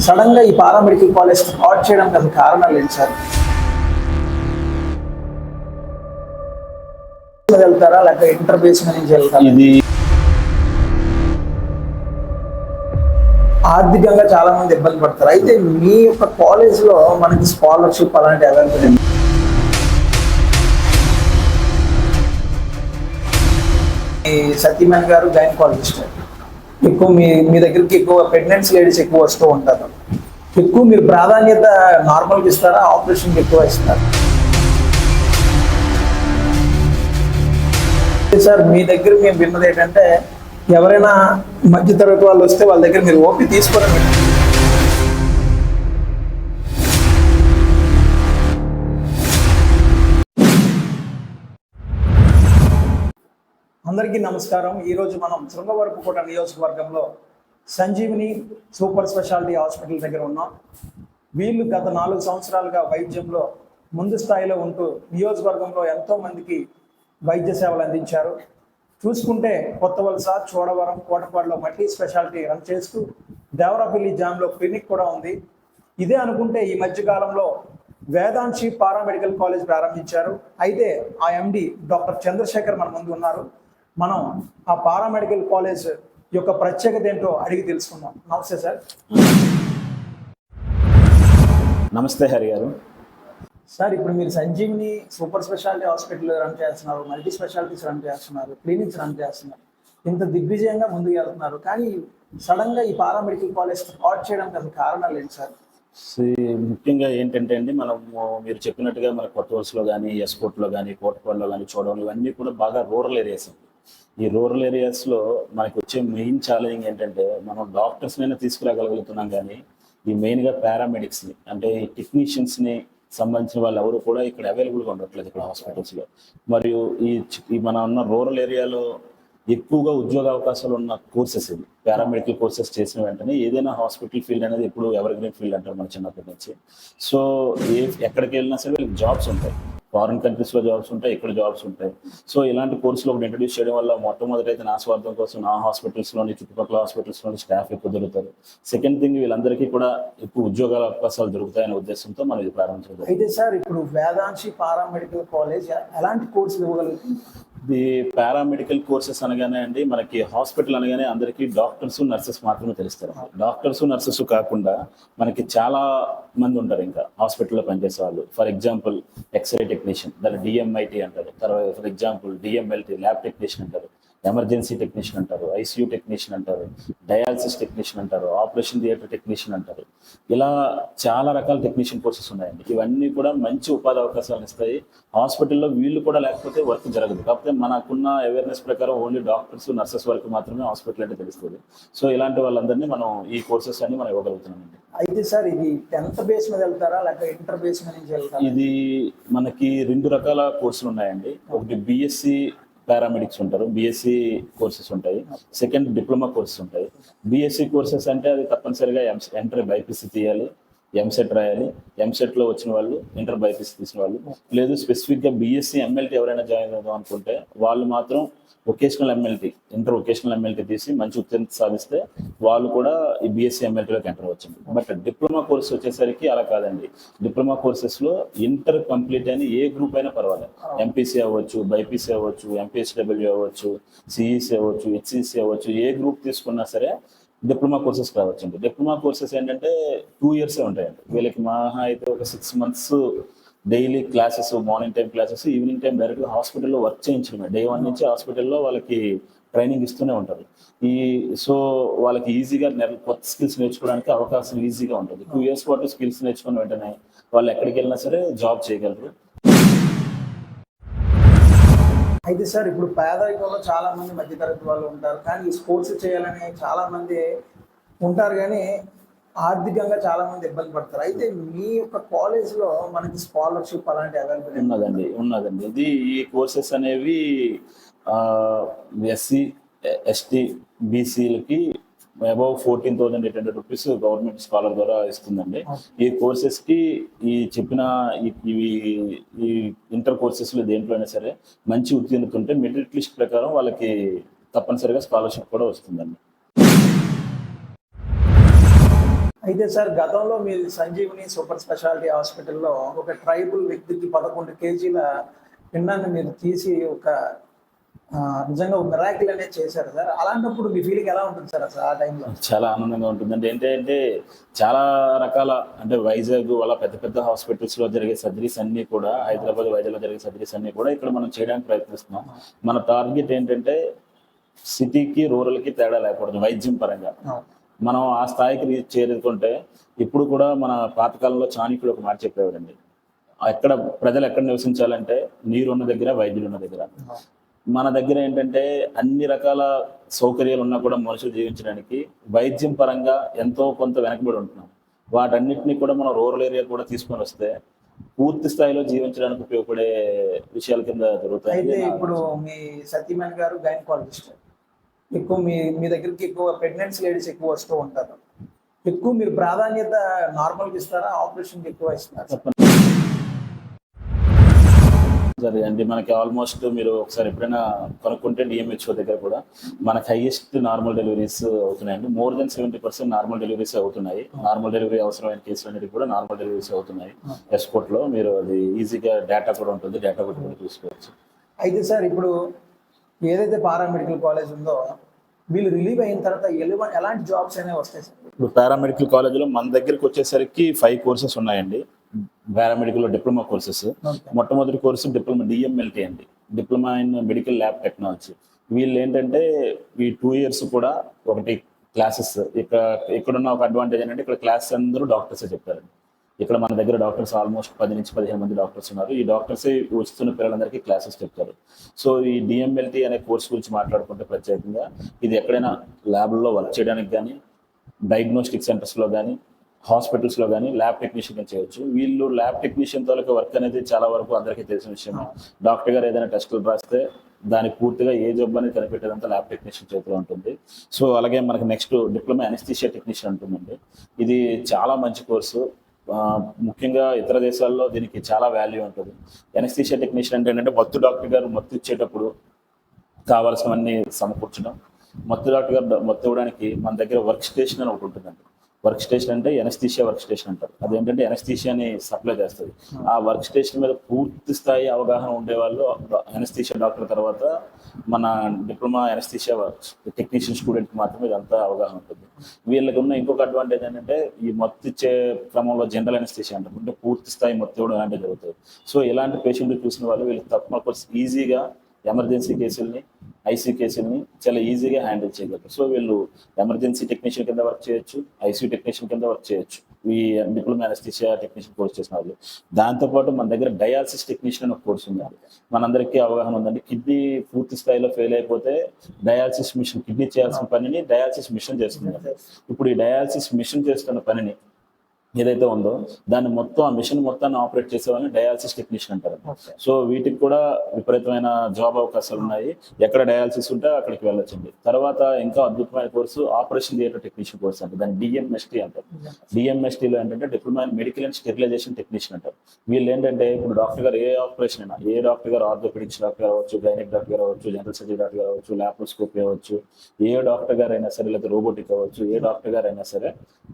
సడన్గా ఈ paramedical college start చేయడానికి అసలు కారణాలు ఏంటి సార్? వెళ్తారా లేకపోతే ఇంటర్ బేస్ నుంచి వెళ్తారా? ఇది ఆర్థికంగా చాలా మంది ఇబ్బంది పడతారు. అయితే మీ యొక్క కాలేజ్లో మనకి స్కాలర్షిప్ అలాంటి అవైలబుల్ ఈ సత్యమణి గారు గైనకాలజిస్ట్ ఎక్కువ మీ మీ దగ్గరికి ఎక్కువ ప్రెగ్నెన్సీ లేడీస్ ఎక్కువ వస్తూ ఉంటారు. ఎక్కువ మీరు ప్రాధాన్యత నార్మల్కి ఇస్తారా ఆపరేషన్కి ఎక్కువ ఇస్తారా? సార్ మీ దగ్గర మేము విన్నది ఏంటంటే ఎవరైనా మధ్యతరగతి వాళ్ళు వస్తే వాళ్ళ దగ్గర మీరు ఓపి తీసుకోవడం అందరికీ నమస్కారం. ఈరోజు మనం శృంగవరపుకోట నియోజకవర్గంలో సంజీవిని సూపర్ స్పెషాలిటీ హాస్పిటల్ దగ్గర ఉన్నాం. వీళ్ళు గత నాలుగు సంవత్సరాలుగా వైద్యంలో ముందు స్థాయిలో ఉంటూ నియోజకవర్గంలో ఎంతో మందికి వైద్య సేవలు అందించారు. చూసుకుంటే కొత్త వలస చోడవరం కోటపాడులో మల్టీ స్పెషాలిటీ రన్ చేస్తూ దేవరాపల్లి జామ్లో క్లినిక్ కూడా ఉంది. ఇదే అనుకుంటే ఈ మధ్యకాలంలో వేదాంశి పారామెడికల్ కాలేజ్ ప్రారంభించారు. అయితే ఆ ఎండి డాక్టర్ చంద్రశేఖర్ మన ముందు ఉన్నారు. మనం ఆ పారామెడికల్ కాలేజ్ యొక్క ప్రత్యేకత ఏంటో అడిగి తెలుసుకుందాం. నమస్తే సార్. నమస్తే హరి గారు. సార్ ఇప్పుడు మీరు Sanjeevini super speciality hospital run చేస్తున్నారు మల్టీ స్పెషాలిటీస్ రన్ చేస్తున్నారు క్లినిక్స్ రన్ చేస్తున్నారు. ఇంత దిగ్విజయంగా ముందుకు వెళ్తున్నారు. కానీ సడన్గా ఈ పారామెడికల్ కాలేజ్ స్టార్ట్ చేయడానికి అసలు కారణాలు ఏంటి సార్? సో, ముఖ్యంగా ఏంటంటే అండి మనం మీరు చెప్పినట్టుగా మన కొత్త వలసలో కానీ ఎస్కోట్లో కానీ కోటపాడులో కానీ చూడడం ఇవన్నీ కూడా బాగా రూరల్ ఏరియాస్ అండి. ఈ రూరల్ ఏరియాస్లో మనకు వచ్చే మెయిన్ ఛాలెంజింగ్ ఏంటంటే మనం డాక్టర్స్నైనా తీసుకురాగలుగుతున్నాం కానీ ఈ మెయిన్గా పారామెడిక్స్ని అంటే ఈ టెక్నీషియన్స్ని సంబంధించిన వాళ్ళు ఎవరు కూడా ఇక్కడ అవైలబుల్గా ఉండట్లేదు ఇక్కడ హాస్పిటల్స్లో. మరియు ఈ ఈ మన ఉన్న రూరల్ ఏరియాలో ఎక్కువగా ఉద్యోగ అవకాశాలు ఉన్న కోర్సెస్ ఇది పారామెడికల్ కోర్సెస్ చేసిన వెంటనే ఏదైనా హాస్పిటల్ ఫీల్డ్ అనేది ఎప్పుడు ఎవర్ గ్రీన్ ఫీల్డ్ అంటారు మన చిన్నప్పటి నుంచి. సో ఏ ఎక్కడికి వెళ్ళినా సరే వీళ్ళకి జాబ్స్ ఉంటాయి. ఫారిన్ కంట్రీస్లో జాబ్స్ ఉంటాయి ఇక్కడ జాబ్స్ ఉంటాయి. సో ఇలాంటి కోర్సులు ఒకటి ఇంట్రడ్యూస్ చేయడం వల్ల మొట్టమొదటి అయితే నా స్వార్థం కోసం నా హాస్పిటల్స్లోని చుట్టుపక్కల హాస్పిటల్స్లోని స్టాఫ్ ఎక్కువ దొరుకుతారు. సెకండ్ థింగ్ వీళ్ళందరికీ కూడా ఎక్కువ ఉద్యోగాల అవకాశాలు దొరుకుతాయనే ఉద్దేశంతో మనం ఇది ప్రారంభించడం అయితే సార్ ఇప్పుడు వేదాంశి పారామెడికల్ కాలేజ్ ఎలాంటి కోర్సులు ఇవ్వగలుగుతుంది ది పారామెడికల్ కోర్సెస్ అనగానే అండి మనకి హాస్పిటల్ అనగానే అందరికీ డాక్టర్స్ నర్సెస్ మాత్రమే తెలుస్తారు. డాక్టర్స్ నర్సెస్ కాకుండా మనకి చాలా మంది ఉంటారు ఇంకా హాస్పిటల్లో పనిచేసే వాళ్ళు. For example X ray technician దాన్ని డిఎంఐటి అంటారు. తర్వాత for example DMLT lab technician అంటారు. ఎమర్జెన్సీ టెక్నీషియన్ అంటారు ఐసీయూ టెక్నీషియన్ అంటారు డయాలసిస్ టెక్నీషియన్ అంటారు ఆపరేషన్ థియేటర్ టెక్నీషియన్ అంటారు. ఇలా చాలా రకాల టెక్నీషియన్ కోర్సెస్ ఉన్నాయండి. ఇవన్నీ కూడా మంచి ఉపాధి అవకాశాలు ఇస్తాయి. హాస్పిటల్లో వీళ్ళు కూడా లేకపోతే వర్క్ జరగదు. కాకపోతే మనకున్న అవేర్నెస్ ప్రకారం ఓన్లీ డాక్టర్స్ నర్సెస్ వరకు మాత్రమే హాస్పిటల్ అంటే తెలుస్తుంది. సో ఇలాంటి వాళ్ళందరినీ మనం ఈ కోర్సెస్ అన్ని మనం ఇవ్వగలుగుతున్నామండి. అయితే సార్ ఇది టెన్త్ బేస్ మీద వెళ్తారా లేకపోతే ఇంటర్ బేస్ మీద నుంచి వెళ్తారా? ఇది మనకి రెండు రకాల కోర్సులు ఉన్నాయండి. ఒకటి బిఎస్సి పారామెడిక్స్ ఉంటారు బిఎస్సి కోర్సెస్ ఉంటాయి. సెకండ్ డిప్లొమా కోర్సెస్ ఉంటాయి. బిఎస్సి కోర్సెస్ అంటే అది తప్పనిసరిగా ఎంటర్ బైపీసీ తీయాలి. ఎంసెట్ రాయాలి. ఎంసెట్లో వచ్చిన వాళ్ళు ఇంటర్ బైపీసీ తీసిన వాళ్ళు. లేదు స్పెసిఫిక్గా బీఎస్సీ ఎమ్మెల్టీ ఎంఎల్టీ ఎవరైనా జాయిన్ అవుదాం అనుకుంటే వాళ్ళు మాత్రం vocational MLT inter vocational MLT తీసి మంచి ఉత్తీర్ణత సాధిస్తే వాళ్ళు కూడా ఈ బీఎస్సీ ఎమ్మెల్టీలోకి ఎంటర్ వచ్చింది బట్ డిప్లొమా కోర్స్ వచ్చేసరికి అలా కాదండి. డిప్లొమా కోర్సెస్లో ఇంటర్ కంప్లీట్ అని ఏ గ్రూప్ అయినా పర్వాలేదు. ఎంపీసీ అవ్వచ్చు బైపీసీ అవ్వచ్చు ఎంపీఎస్డబ్ల్యూ అవ్వచ్చు సిఈసీ అవ్వచ్చు హెచ్సిసి అవ్వచ్చు ఏ గ్రూప్ తీసుకున్నా సరే డిప్లొమా కోర్సెస్ రావచ్చండి డిప్లొమా కోర్సెస్ ఏంటంటే టూ ఇయర్స్ ఉంటాయండి. వీళ్ళకి మహా అయితే ఒక six months daily classes morning time classes evening time డైరెక్ట్గా హాస్పిటల్లో వర్క్ చేయించడమే. డే వన్ నుంచి హాస్పిటల్లో వాళ్ళకి ట్రైనింగ్ ఇస్తూనే ఉంటారు ఈ సో వాళ్ళకి ఈజీగా కొత్త స్కిల్స్ నేర్చుకోవడానికి అవకాశం ఈజీగా ఉంటుంది. టూ ఇయర్స్ పాటు స్కిల్స్ నేర్చుకుని వెంటనే వాళ్ళు ఎక్కడికి వెళ్ళినా సరే జాబ్ చేయగలరు. అయితే సార్ ఇప్పుడు పేదరికంలో చాలా మంది మధ్యతరగతి వాళ్ళు ఉంటారు. కానీ ఈ స్పోర్ట్స్ చేయాలని చాలా మంది ఉంటారు కానీ ఆర్థికంగా చాలా మంది ఇబ్బంది పడతారు. అయితే మీ యొక్క కాలేజ్లో మనకి స్కాలర్షిప్ అలాంటి అవైలబుల్ ఉన్నదండి ఉన్నదండి. ఇది ఈ కోర్సెస్ అనేవి ఎస్సీ ఎస్టీ బీసీలకి above fourteen thousand eight hundred rupees government scholar ద్వారా ఇస్తుందండి. ఈ కోర్సెస్కి ఈ చెప్పిన ఈ- ఇవి ఈ ఇంటర్ కోర్సెస్లో దేంట్లో అయినా సరే మంచి ఉత్తీర్ణత ఉంటే మెరిట్ లిస్ట్ ప్రకారం వాళ్ళకి తప్పనిసరిగా స్కాలర్షిప్ కూడా వస్తుందండి. అయితే సార్ గతంలో మీరు సంజీవని సూపర్ స్పెషాలిటీ హాస్పిటల్లో ఒక ట్రైబల్ వ్యక్తికి పదకొండు కేజీల పిండాన్ని మీరు తీసి ఒక నిజంగా మిరాకిల్ అనేది చేశారు సార్. అలాంటప్పుడు మీ ఫీలింగ్ ఎలా ఉంటుంది సార్ అసలు ఆ టైంలో చాలా ఆనందంగా ఉంటుందండి ఏంటంటే చాలా రకాల అంటే వైజాగ్ వాళ్ళ పెద్ద పెద్ద హాస్పిటల్స్లో జరిగే సర్జరీస్ అన్ని కూడా హైదరాబాద్ వైజాగ్లో జరిగే సర్జరీస్ అన్ని కూడా ఇక్కడ మనం చేయడానికి ప్రయత్నిస్తున్నాం. మన టార్గెట్ ఏంటంటే సిటీకి రూరల్కి తేడా లేకూడదు వైద్యం పరంగా. మనం ఆ స్థాయికి రీచ్ చేరుకుంటే ఇప్పుడు కూడా మన పాతకాలంలో చాణక్యుడు ఒక మాట చెప్పేవాడండి. ఎక్కడ ప్రజలు ఎక్కడ నివసించాలంటే నీరు ఉన్న దగ్గర వైద్యులు ఉన్న దగ్గర మన దగ్గర ఏంటంటే అన్ని రకాల సౌకర్యాలు ఉన్నా కూడా మనుషులు జీవించడానికి వైద్యం పరంగా ఎంతో కొంత వెనకబడి ఉంటున్నాం. వాటన్నిటిని కూడా మనం రూరల్ ఏరియా కూడా తీసుకొని వస్తే పూర్తి స్థాయిలో జీవించడానికి ఉపయోగపడే విషయాల కింద జరుగుతాయి. అయితే ఇప్పుడు మీ సత్యమణి గారు గైనకాలజిస్ట్ ఎక్కువ మీ మీ దగ్గరికి ఎక్కువ ప్రెగ్నెన్సీ లేడీస్ ఎక్కువ వస్తూ ఉంటారు. ఎక్కువ మీరు ప్రాధాన్యత నార్మల్కి ఇస్తారా ఆపరేషన్కి ఎక్కువ ఇస్తారా? సరే అండి మనకి ఆల్మోస్ట్ మీరు ఒకసారి ఎప్పుడైనా కనుక్కుంటే డిఎంహెచ్ఓ దగ్గర కూడా మనకి హైయెస్ట్ నార్మల్ డెలివరీస్ అవుతున్నాయండి. More than seventy percent normal deliveries అవుతున్నాయి. నార్మల్ డెలివరీ అవసరమైన కేసులు అనేది కూడా నార్మల్ డెలివరీస్ అవుతున్నాయి. ఎస్పోర్ట్లో మీరు అది ఈజీగా డేటా కూడా ఉంటుంది. డేటా కూడా చూసుకోవచ్చు అయితే సార్ ఇప్పుడు ఏదైతే పారామెడికల్ కాలేజ్ ఉందో వీళ్ళు రిలీవ్ అయిన తర్వాత ఎలు- ఎలాంటి జాబ్స్ అనేవి వస్తాయి సార్? ఇప్పుడు పారామెడికల్ కాలేజీలో మన దగ్గరికి వచ్చేసరికి ఫైవ్ కోర్సెస్ ఉన్నాయండి. Paramedical diploma courses. మొట్టమొదటి కోర్సు డిప్లొమా డిఎంఎల్టీ అండి. Diploma in medical lab technology. వీళ్ళు ఏంటంటే ఈ టూ ఇయర్స్ కూడా ఒకటి క్లాసెస్ ఇక్కడ ఇక్కడున్న ఒక అడ్వాంటేజ్ ఏంటంటే ఇక్కడ క్లాస్ అందరూ డాక్టర్సే చెప్తారండి ఇక్కడ మన దగ్గర డాక్టర్స్ ఆల్మోస్ట్ పది నుంచి పదిహేను మంది డాక్టర్స్ ఉన్నారు. ఈ డాక్టర్స్ వస్తున్న పిల్లలందరికీ క్లాసెస్ చెప్తారు. సో ఈ డిఎంఎల్టీ అనే కోర్స్ గురించి మాట్లాడుకుంటే ప్రత్యేకంగా ఇది ఎక్కడైనా ల్యాబ్లో వర్క్ చేయడానికి కానీ డయాగ్నోస్టిక్ సెంటర్స్లో కానీ హాస్పిటల్స్లో కానీ ల్యాబ్ టెక్నీషియన్ చేయొచ్చు. వీళ్ళు ల్యాబ్ టెక్నీషియన్ తాలూకా వర్క్ అనేది చాలా వరకు అందరికీ తెలిసిన విషయం. డాక్టర్ గారు ఏదైనా టెస్టులు రాస్తే దానికి పూర్తిగా ఏ జబ్బు అనేది కనిపెట్టేదంతా ల్యాబ్ టెక్నీషియన్ చేతిలో ఉంటుంది. సో అలాగే మనకి నెక్స్ట్ డిప్లొమా అనస్థీషియా టెక్నీషియన్ ఉంటుందండి ఇది చాలా మంచి కోర్సు. ముఖ్యంగా ఇతర దేశాల్లో దీనికి చాలా వాల్యూ ఉంటుంది. ఎనస్థీషియా టెక్నీషియన్ అంటే ఏంటంటే మత్తు డాక్టర్ గారు మత్తు ఇచ్చేటప్పుడు కావాల్సినవన్నీ సమకూర్చడం. మత్తు డాక్టర్ గారు మత్తు ఇవ్వడానికి మన దగ్గర వర్క్ స్టేషన్ అని ఒకటి ఉంటుందండి. వర్క్ స్టేషన్ అంటే ఎనస్థీషియా వర్క్ స్టేషన్ అంటారు. అదేంటంటే ఎనస్థీషియాని సప్లై చేస్తుంది. ఆ వర్క్ స్టేషన్ మీద పూర్తి స్థాయి అవగాహన ఉండేవాళ్ళు ఎనస్థీషియా డాక్టర్ తర్వాత మన డిప్లొమా ఎనస్థీషియా టెక్నీషియన్ స్టూడెంట్కి మాత్రమే ఇదంతా అవగాహన ఉంటుంది. వీళ్ళకి ఉన్న ఇంకొక అడ్వాంటేజ్ ఏంటంటే ఈ మత్తు ఇచ్చే క్రమంలో జనరల్ ఎనస్థీషియా అంటారు. అంటే పూర్తి స్థాయి మత్తు ఇవ్వడం అలాంటివి జరుగుతుంది. సో ఇలాంటి పేషెంట్లు చూసిన వాళ్ళు వీళ్ళకి తక్కువ ఈజీగా ఎమర్జెన్సీ కేసుల్ని ఐసీ కేసుల్ని చాలా ఈజీగా హ్యాండిల్ చేయగలరు సో వీళ్ళు ఎమర్జెన్సీ టెక్నీషియన్ కింద వర్క్ చేయొచ్చు ఐసీ టెక్నీషియన్ కింద వర్క్ చేయొచ్చు. ఈ డిప్లొమా అనస్థిషియా టెక్నీషియన్ కోర్స్ చేసిన వాళ్ళు దాంతోపాటు మన దగ్గర డయాలసిస్ టెక్నీషియన్ అని ఒక కోర్స్ ఉంది మనందరికీ అవగాహన ఉందండి. కిడ్నీ పూర్తి స్థాయిలో ఫెయిల్ అయిపోతే డయాలసిస్ మిషన్ కిడ్నీ చేయాల్సిన పనిని డయాలసిస్ మిషన్ చేస్తుంది. ఇప్పుడు ఈ డయాలసిస్ మిషన్ చేస్తున్న పనిని ఏదైతే ఉందో దాన్ని మొత్తం ఆ మిషన్ మొత్తాన్ని ఆపరేట్ చేసే వాళ్ళని డయాలసిస్ టెక్నీషియన్ అంటారు. సో వీటికి కూడా విపరీతమైన జాబ్ అవకాశాలు ఉన్నాయి. ఎక్కడ డయాలసిస్ ఉంటే అక్కడికి వెళ్ళొచ్చండి. తర్వాత ఇంకా అద్భుతమైన course operation theatre technician course అంటే దాన్ని డిఎంఎస్టీ అంటారు. డిఎంఎస్టీలో ఏంటంటే diploma medical and sterilisation technician అంటారు. వీళ్ళు ఏంటంటే ఇప్పుడు డాక్టర్ గారు ఏ ఆపరేషన్ అయినా ఏ డాక్టర్ గారు ఆర్థోపెడిక్స్ డాక్టర్ అవ్వచ్చు గైనిక్ డాక్టర్ గారు అవ్వచ్చు జనరల్ సర్జరీ డాక్టర్ గారు అవ్వచ్చు ల్యాప్రోస్కోపీ అవ్వచ్చు ఏ డాక్టర్ గారు అయినా సరే లేదా రోబోటిక్ అవ్వచ్చు ఏ డాక్టర్ గారు అయినా సరే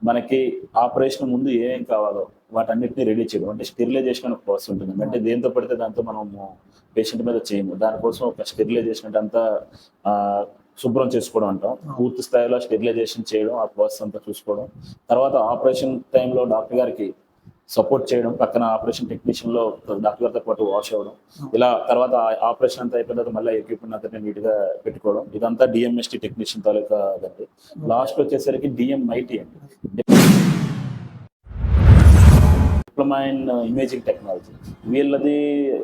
మనకి ఆపరేషన్ ముందు ఏమేం కావాలో వాటన్నిటిని రెడీ చేయడం అంటే స్టెరిలైజేషన్ అనే ప్రాసెస్ ఉంటుంది. అంటే దేంతో పడితే దాంతో మనము పేషెంట్ మీద చేయము. దానికోసం ఒక స్టెరిలైజేషన్ అంటే అంతా శుభ్రం చేసుకోవడం అంటాం. పూర్తి స్థాయిలో స్టెరిలైజేషన్ చేయడం ఆ ప్రాసెస్ అంతా చూసుకోవడం. తర్వాత ఆపరేషన్ టైంలో డాక్టర్ గారికి సపోర్ట్ చేయడం పక్కన ఆపరేషన్ టెక్నీషియన్లో డాక్టర్ గారితో పాటు వాష్ అవ్వడం. ఇలా తర్వాత ఆపరేషన్ అంతా అయిపోయిన తర్వాత మళ్ళీ ఎక్విప్మెంట్ అంతా నీట్గా పెట్టుకోవడం. ఇదంతా డిఎంఎస్టీ టెక్నీషియన్ తాలూకా లాస్ట్ వచ్చేసరికి డిఎంఐటి అండి. Diploma in uh, imaging technology వీళ్ళది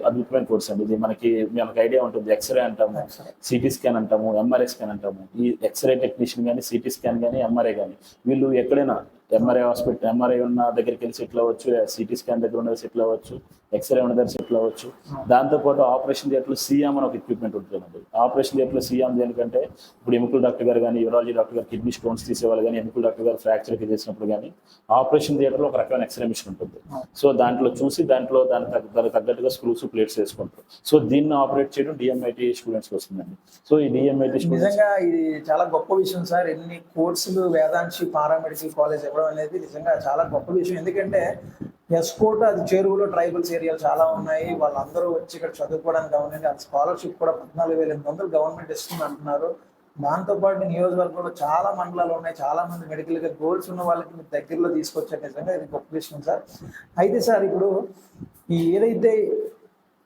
అద్భుతమైన కోర్స్ అండి. ఇది మనకి మనకి ఐడియా ఉంటుంది. ఎక్స్రే అంటాము సిటీ స్కాన్ అంటాము ఎంఆర్ఐ స్కాన్ అంటాము. ఈ ఎక్స్రే టెక్నీషియన్ కానీ సిటీ స్కాన్ కానీ ఎంఆర్ఐ కానీ వీళ్ళు ఎక్కడైనా ఎంఆర్ఐ హాస్పిటల్ ఎంఆర్ఐ ఉన్న దగ్గరికి వెళ్ళి సెటిల్ అవ్వచ్చు సిటీ స్కాన్ దగ్గర ఉన్నది సెటిల్ అవ్వచ్చు ఎక్స్రే ఉన్న దగ్గర సెటిల్ అవ్వచ్చు. దాంతోపాటు ఆపరేషన్ థియేటర్లో సీఎం అని ఒక ఎక్విప్మెంట్ ఉంటుందండి. ఆపరేషన్ థియేటర్లో సీఎం దేనికంటే ఇప్పుడు ఎముకల డాక్టర్ గారు కానీ యూరాలజీ డాక్టర్ గారు కిడ్నీ స్టోన్స్ తీసేవాళ్ళు కానీ ఎముకల డాక్టర్ గారు ఫ్రాక్చర్ చేసినప్పుడు కానీ ఆపరేషన్ థియేటర్లో ఒక రకమైన ఎక్స్రే మిషన్ ఉంటుంది. సో దాంట్లో చూసి దాంట్లో దాని దానికి తగ్గట్టుగా స్క్రూస్ ప్లేట్స్ వేసుకుంటారు. సో దీన్ని ఆపరేట్ చేయడం డిఎంఐటి స్టూడెంట్స్కి వస్తుందండి సో ఈ డిఎంఐటి స్టూడెంట్స్ నిజంగా ఇది చాలా గొప్ప విషయం సార్. ఎన్ని కోర్సులు వేదాంశి పారామెడికల్ కాలేజ్ చెప్పడం అనేది నిజంగా చాలా గొప్ప విషయం. ఎందుకంటే ఎస్కోట్ అది చెరువులో ట్రైబల్స్ ఏరియాలు చాలా ఉన్నాయి. వాళ్ళందరూ వచ్చి ఇక్కడ చదువుకోవడానికి అవునండి అది స్కాలర్షిప్ కూడా పద్నాలుగు వేల ఎనిమిది వందలు గవర్నమెంట్ ఇస్తుంది అంటున్నారు. దాంతోపాటు నియోజకవర్గంలో చాలా మండలాలు ఉన్నాయి. చాలా మంది మెడికల్గా గోల్స్ ఉన్న వాళ్ళకి మీరు దగ్గరలో తీసుకొచ్చారు. నిజంగా ఇది గొప్ప విషయం సార్. అయితే సార్ ఇప్పుడు ఈ ఏదైతే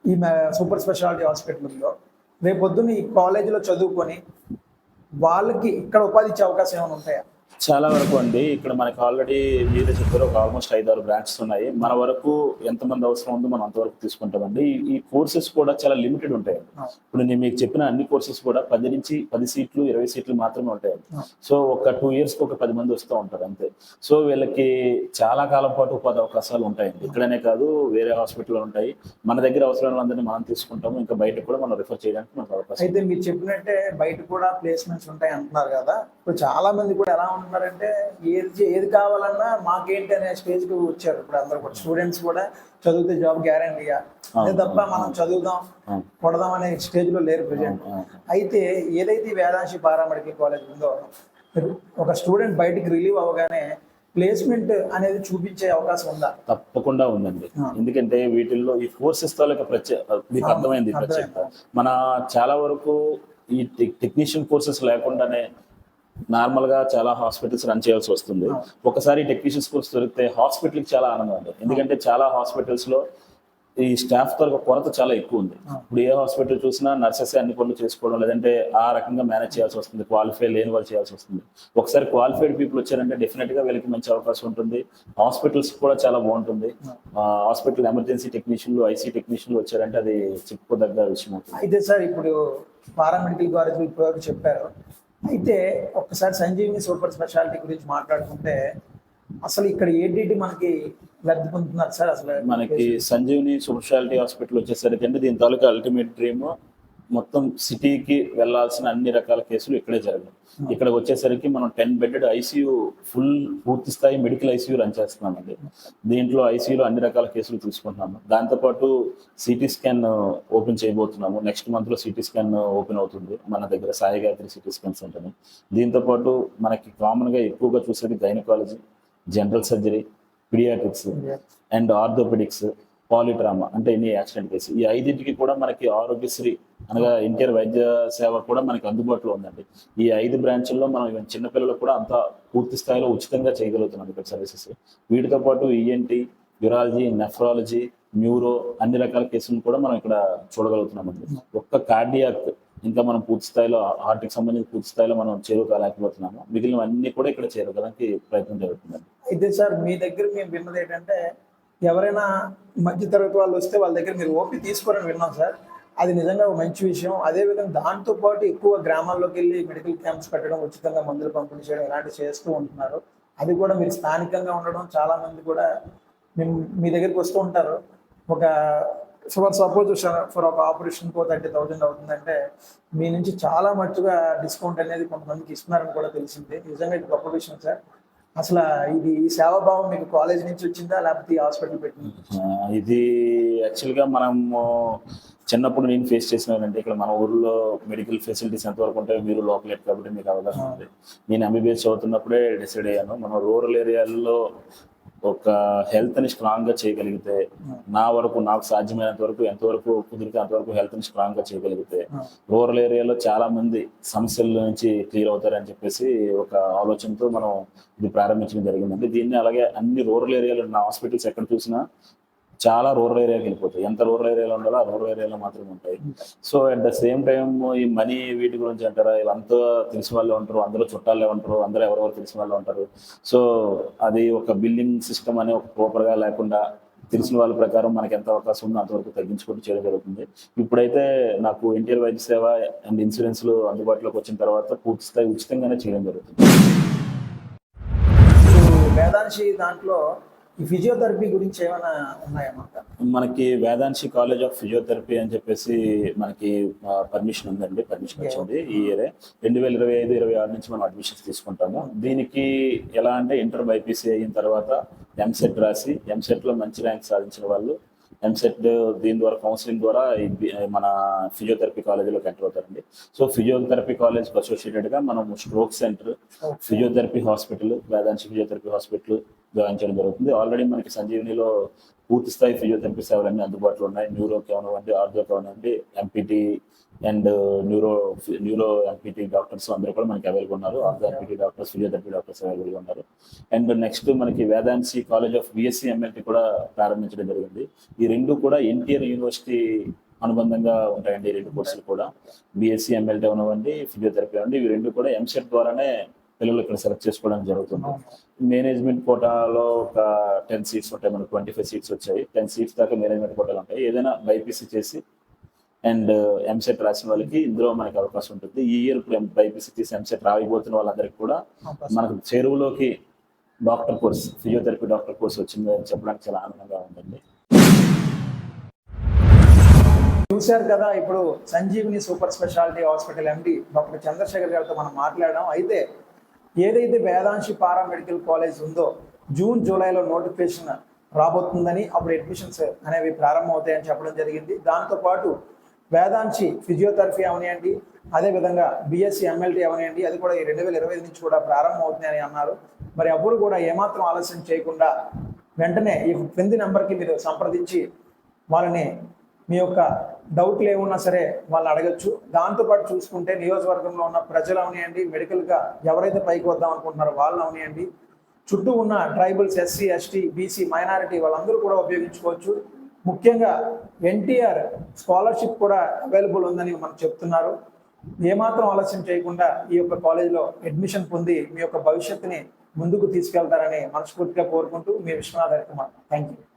ఈ సూపర్ స్పెషాలిటీ హాస్పిటల్ ఉందో రేపు పొద్దున్న ఈ కాలేజీలో చదువుకొని వాళ్ళకి ఇక్కడ ఉపాధి ఇచ్చే అవకాశం ఏమైనా ఉంటాయా? చాలా వరకు అండి ఇక్కడ మనకి ఆల్రెడీ మీరే చెప్పారు ఒక ఆల్మోస్ట్ ఐదారు బ్రాంచెస్ ఉన్నాయి. మన వరకు ఎంతమంది అవసరం ఉందో మనం అంతవరకు తీసుకుంటామండి. ఈ- కోర్సెస్ కూడా చాలా లిమిటెడ్ ఉంటాయి ఇప్పుడు నేను మీకు చెప్పిన అన్ని కోర్సెస్ కూడా పది నుంచి పది సీట్లు ఇరవై సీట్లు మాత్రమే ఉంటాయి సో ఒక టూ ఇయర్స్కి ఒక పది మంది వస్తూ ఉంటారు అంతే. సో వీళ్ళకి చాలా కాలం పాటు ఉపాధి అవకాశాలు ఉంటాయండి. ఇక్కడనే కాదు వేరే హాస్పిటల్ ఉంటాయి. మన దగ్గర అవసరమైన అందరినీ మనం తీసుకుంటాము. ఇంకా బయట కూడా మనం రిఫర్ చేయడానికి మనకు అవకాశం అయితే మీరు చెప్పినట్టే బయట కూడా ప్లేస్మెంట్స్ ఉంటాయి అంటున్నారు కదా. ఇప్పుడు చాలా మంది కూడా ఎలా ఉంటున్నారంటే ఏది ఏది కావాలన్నా మాకేంటి అనే స్టేజ్కి వచ్చారు ఇప్పుడు అందరు కూడా స్టూడెంట్స్ కూడా చదివితే జాబ్ గ్యారంటీగా అదే తప్ప మనం చదువుదాం. కొడదాం అనే స్టేజ్లో లేరు ప్రజెంట్. అయితే ఏదైతే వేదాంశి పారామెడికల్ కాలేజ్ ఉందో ఒక స్టూడెంట్ బయటికి రిలీవ్ అవ్వగానే ప్లేస్మెంట్ అనేది చూపించే అవకాశం ఉందా తప్పకుండా ఉందండి. ఎందుకంటే వీటిల్లో ఈ కోర్సెస్ తాలూకా ప్రత్యేక అర్థమైంది. ప్రత్యేకత మన చాలా వరకు ఈ టెక్నీషియన్ కోర్సెస్ లేకుండానే నార్మల్గా చాలా హాస్పిటల్స్ రన్ చేయాల్సి వస్తుంది. ఒకసారి టెక్నీషియన్స్ కోర్స్ దొరికితే హాస్పిటల్కి చాలా ఆనందం ఉంది ఎందుకంటే చాలా హాస్పిటల్స్లో ఈ స్టాఫ్తో కొరత చాలా ఎక్కువ ఉంది. ఇప్పుడు ఏ హాస్పిటల్ చూసినా నర్సెస్ అన్ని పనులు చేసుకోవడం లేదంటే ఆ రకంగా మేనేజ్ చేయాల్సి వస్తుంది. క్వాలిఫై లేని వాళ్ళు చేయాల్సి వస్తుంది. ఒకసారి క్వాలిఫైడ్ పీపుల్ వచ్చారంటే డెఫినెట్గా వీళ్ళకి మంచి అవకాశం ఉంటుంది. హాస్పిటల్స్ కూడా చాలా బాగుంటుంది. హాస్పిటల్ ఎమర్జెన్సీ టెక్నీషియన్లు ఐసీ టెక్నీషియన్లు వచ్చారంటే అది చెప్పుకోదగ్గ విషయం అయితే సార్ ఇప్పుడు పారామెడికల్ కాలేజ్ ఇప్పుడు చెప్పారు. అయితే ఒక్కసారి సంజీవిని సూపర్ స్పెషాలిటీ గురించి మాట్లాడుకుంటే అసలు ఇక్కడ ఏంటి మనకి లబ్ధి పొందుతున్నారు సార్ అసలు? మనకి సంజీవిని స్పెషాలిటీ హాస్పిటల్ వచ్చేసరికి అంటే దీని తాలూకా అల్టిమేట్ డ్రీమ్ మొత్తం సిటీకి వెళ్ళాల్సిన అన్ని రకాల కేసులు ఇక్కడే జరగదు ఇక్కడ వచ్చేసరికి మనం టెన్ బెడెడ్ ఐసీయూ ఫుల్ పూర్తి స్థాయి మెడికల్ ఐసీయూ రన్ చేస్తున్నామండి. దీంట్లో ఐసీయూలో అన్ని రకాల కేసులు తీసుకుంటున్నాము దాంతోపాటు సిటీ స్కాన్ ఓపెన్ చేయబోతున్నాము. నెక్స్ట్ మంత్లో సిటీ స్కాన్ ఓపెన్ అవుతుంది. మన దగ్గర Sai Gayatri CT scan centre దీంతో పాటు మనకి కామన్గా ఎక్కువగా చూసేది gynaecology general surgery paediatrics and orthopaedics. Polytrauma అంటే ఎన్ని యాక్సిడెంట్ కేసు ఈ ఐదింటికి కూడా మనకి ఆరోగ్యశ్రీ అనగా ఎన్టీఆర్ వైద్య సేవ కూడా మనకి అందుబాటులో ఉందండి. ఈ ఐదు బ్రాంచుల్లో మనం ఈవెన్ చిన్నపిల్లలకు కూడా అంత పూర్తి స్థాయిలో ఉచితంగా చేయగలుగుతున్నాం ఇక్కడ సర్వీసెస్. వీటితో పాటు ENT ENT urology nephrology neuro అన్ని రకాల కేసులను కూడా మనం ఇక్కడ చూడగలుగుతున్నామండి. ఒక్క కార్డియాక్ ఇంకా మనం పూర్తి స్థాయిలో హార్ట్కి సంబంధించి పూర్తి స్థాయిలో మనం చేరుకోలేకపోతున్నాము మిగిలినవన్నీ కూడా ఇక్కడ చేరుకోవడానికి ప్రయత్నం జరుగుతుందండి. అయితే సార్ మీ దగ్గర మేము విన్నది ఏంటంటే ఎవరైనా మధ్యతరగతి వాళ్ళు వస్తే వాళ్ళ దగ్గర మీరు ఓపి తీసుకోరని విన్నాం సార్. అది నిజంగా ఒక మంచి విషయం. అదేవిధంగా దాంతో పాటు ఎక్కువ గ్రామాల్లోకి వెళ్ళి మెడికల్ క్యాంప్స్ పెట్టడం ఉచితంగా మందులు పంపిణీ చేయడం ఇలాంటివి చేస్తూ ఉంటున్నారు. అది కూడా మీరు స్థానికంగా ఉండడం చాలా మంది కూడా మేము మీ దగ్గరికి వస్తూ ఉంటారు. ఒక ఫర్ సపోజ్ ఫర్ ఒక ఆపరేషన్ కో థర్టీ థౌజండ్ అవుతుందంటే మీ నుంచి చాలా మట్టుగా డిస్కౌంట్ అనేది కొంతమందికి ఇస్తున్నారని కూడా తెలిసింది. నిజంగా ఇది గొప్ప విషయం సార్. అసలు ఇది ఈ సేవాభావం మీకు కాలేజ్ నుంచి వచ్చిందా? లేకపోతే హాస్పిటల్ పెట్టింది? ఇది యాక్చువల్గా మనము చిన్నప్పుడు నేను ఫేస్ చేసినానంటే ఇక్కడ మన ఊర్లో మెడికల్ ఫెసిలిటీస్ ఎంతవరకు ఉంటాయో మీరు లోకలేట్ కాబట్టి మీకు అవగాహన ఉంది. నేను ఎంబీబీఎస్ చదువుతున్నప్పుడే డిసైడ్ అయ్యాను. మనం రూరల్ ఏరియాల్లో ఒక హెల్త్ని స్ట్రాంగ్గా చేయగలిగితే నా వరకు నాకు సాధ్యమైనంత వరకు ఎంతవరకు కుదిరితే అంతవరకు హెల్త్ని స్ట్రాంగ్గా చేయగలిగితే రూరల్ ఏరియాలో చాలా మంది సమస్యల నుంచి క్లియర్ అవుతారని చెప్పేసి ఒక ఆలోచనతో మనం ఇది ప్రారంభించడం జరిగిందండి. దీన్ని అలాగే అన్ని రూరల్ ఏరియాలో ఉన్న హాస్పిటల్స్ ఎక్కడ చూసినా చాలా రూరల్ ఏరియాకి వెళ్ళిపోతాయి. ఎంత రూరల్ ఏరియాలో ఉండాలో ఆ రూరల్ ఏరియాలో మాత్రమే ఉంటాయి. So at the same time ఈ మనీ వీటి గురించి అంటారా? వీళ్ళంతా తెలిసిన వాళ్ళే ఉంటారు. అందరూ చుట్టాలే ఉంటారు. అందరూ ఎవరెవరు తెలిసిన వాళ్ళే ఉంటారు. సో అది ఒక బిల్డింగ్ సిస్టమ్ అనే ఒక ప్రాపర్గా లేకుండా తెలిసిన వాళ్ళ ప్రకారం మనకి ఎంత అవకాశం ఉందో అంతవరకు తగ్గించుకుంటూ చేయడం జరుగుతుంది. ఇప్పుడైతే నాకు ఎన్టీఆర్ వైద్య సేవ అండ్ ఇన్సూరెన్స్లు అందుబాటులోకి వచ్చిన తర్వాత పూర్తి స్థాయి ఉచితంగానే చేయడం జరుగుతుంది. వేదాంశి దాంట్లో ఈ ఫిజియోథెరపీ గురించి ఏమైనా ఉన్నాయన్నమాట మనకి వేదాంశి కాలేజ్ ఆఫ్ ఫిజియోథెరపీ అని చెప్పేసి మనకి పర్మిషన్ ఉందండి పర్మిషన్ వచ్చింది ఈ ఇయర్. రెండు వేల ఇరవై ఐదు ఇరవై ఆరు నుంచి మనం అడ్మిషన్స్ తీసుకుంటాము. దీనికి ఎలా అంటే ఇంటర్ బైపీసీ అయిన తర్వాత ఎంసెట్ రాసి ఎంసెట్లో మంచి ర్యాంక్ సాధించిన వాళ్ళు ఎంసెట్ దీని ద్వారా కౌన్సిలింగ్ ద్వారా మన ఫిజియోథెరపీ కాలేజీలోకి ఎంటర్ అవుతారండి. సో ఫిజియోథెరపీ కాలేజ్ అసోసియేటెడ్గా మనం stroke centre physiotherapy hospital Vedamsha physiotherapy hospital join చేయడం జరుగుతుంది. ఆల్రెడీ మనకి సంజీవనిలో పూర్తి స్థాయి ఫిజియోథెరపీ సేవలన్నీ అందుబాటులో ఉన్నాయి. న్యూరో అవనివ్వండి ఆర్థో అవనివ్వండి MPT and neuro neuro MPT doctors అందరూ కూడా మనకి అవైలబుల్ ఉన్నారు. Ortho MPT doctors physiotherapy doctors అవైలబుల్గా ఉన్నారు. అండ్ నెక్స్ట్ మనకి Vedamshi college of BSc MLT కూడా ప్రారంభించడం జరిగింది. ఈ రెండు కూడా ఎన్టీఆర్ యూనివర్సిటీ అనుబంధంగా ఉంటాయండి ఈ రెండు కోర్సులు కూడా. బిఎస్సి ఎంఎల్టీ అవనివ్వండి ఫిజియోథెరపీ అవ్వండి ఇవి రెండు కూడా ఎంసెట్ ద్వారానే పిల్లలు ఇక్కడ సెలెక్ట్ చేసుకోవడం జరుగుతుంది. మేనేజ్మెంట్ కోటాలో ఒక టెన్ సీట్స్ ఉంటాయి మనకు ట్వంటీ ఫైవ్ సీట్స్ వచ్చాయి. టెన్ సీట్స్ దాకా మేనేజ్మెంట్ కోటాలు ఉంటాయి. ఏదైనా బైపీసీ చేసి అండ్ ఎంసెట్ రాసిన వాళ్ళకి ఇందులో మనకి అవకాశం ఉంటుంది. ఈ ఇయర్ ఇప్పుడు బైపీసీ చేసి ఎంసెట్ రాయిపోతున్న వాళ్ళందరికీ కూడా మనకు చెరువులోకి doctor course physiotherapy doctor course వచ్చింది అని చెప్పడానికి చాలా ఆనందంగా ఉందండి. చూశారు కదా ఇప్పుడు Sanjeevini super speciality hospital MD doctor Chandrasekhar గారితో మనం మాట్లాడడం అయితే ఏదైతే వేదాంశి పారా మెడికల్ కాలేజ్ ఉందో జూన్ జూలైలో నోటిఫికేషన్ రాబోతుందని అప్పుడు అడ్మిషన్స్ అనేవి ప్రారంభమవుతాయని చెప్పడం జరిగింది. దాంతోపాటు వేదాంశి ఫిజియోథెరపీ అవనియండి అదేవిధంగా బిఎస్సి ఎంఎల్టీ అవనియండి అది కూడా ఈ రెండు వేల ఇరవై నుంచి కూడా ప్రారంభం అవుతుందని అన్నారు. మరి అప్పుడు కూడా ఏమాత్రం ఆలస్యం చేయకుండా వెంటనే ఈ క్రింది నెంబర్కి మీరు సంప్రదించి వాళ్ళని మీ యొక్క డౌట్లు ఏమున్నా సరే వాళ్ళు అడగచ్చు. దాంతోపాటు చూసుకుంటే నియోజకవర్గంలో ఉన్న ప్రజలు అవనియండి మెడికల్గా ఎవరైతే పైకి వద్దాం అనుకుంటున్నారో వాళ్ళు అవనియండి. చుట్టూ ఉన్న tribals SC ST BC minority వాళ్ళందరూ కూడా ఉపయోగించుకోవచ్చు. ముఖ్యంగా ఎన్టీఆర్ స్కాలర్షిప్ కూడా అవైలబుల్ ఉందని మనకు చెప్తున్నారు. ఏమాత్రం ఆలస్యం చేయకుండా ఈ యొక్క కాలేజీలో అడ్మిషన్ పొంది మీ యొక్క భవిష్యత్తుని ముందుకు తీసుకెళ్తారని మనస్ఫూర్తిగా కోరుకుంటూ మీ విశ్వనాథ్ కుమార్ థ్యాంక్ యూ